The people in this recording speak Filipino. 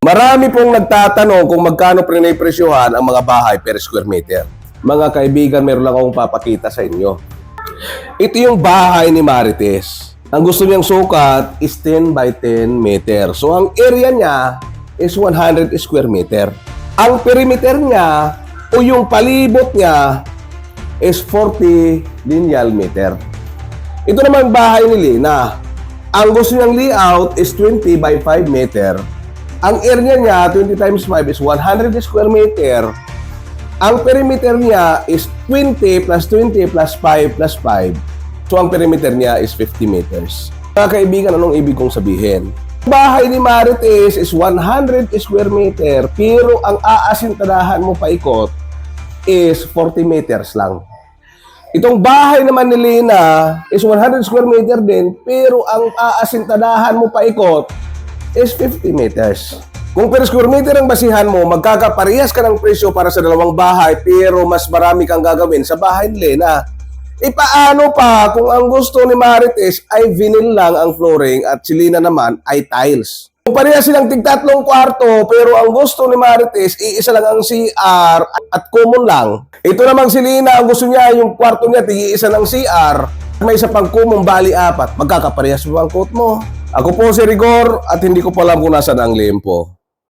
Marami pong nagtatanong kung magkano pinipresyohan ang mga bahay per square meter. Mga kaibigan, meron lang akong papakita sa inyo. Ito yung bahay ni Marites. Ang gusto niyang sukat is 10 by 10 meter. So ang area niya is 100 square meter. Ang perimeter niya o yung palibot niya is 40 lineal meter. Ito naman bahay ni Lina. Ang gusto niyang layout is 20 by 5 meter. Ang area niya, 20 times 5 is 100 square meter. Ang perimeter niya is 20 plus 20 plus 5 plus 5. So ang perimeter niya is 50 meters. Mga kaibigan, anong ibig kong sabihin? Bahay ni Marites is 100 square meter pero ang aasintadahan mo paikot is 40 meters lang. Itong bahay naman ni Lina is 100 square meter din, pero ang aasintadahan mo paikot is 50 meters. Kung per square meter ang basihan mo, magkakaparehas ka ng presyo para sa dalawang bahay, pero mas marami kang gagawin sa bahay ni Lina. E paano pa kung ang gusto ni Marites ay vinyl lang ang flooring at si Lina naman ay tiles? Kung pareha silang tigtatlong kwarto pero ang gusto ni Marites iisa lang ang CR at common lang. Ito namang si Lina, ang gusto niya yung kwarto niya tig-iisa ng CR may isa pang common bali apat. Magkakaparehas ba ang coat mo? Ako po si Rigor at hindi ko pa alam kung nasaan ang limpo.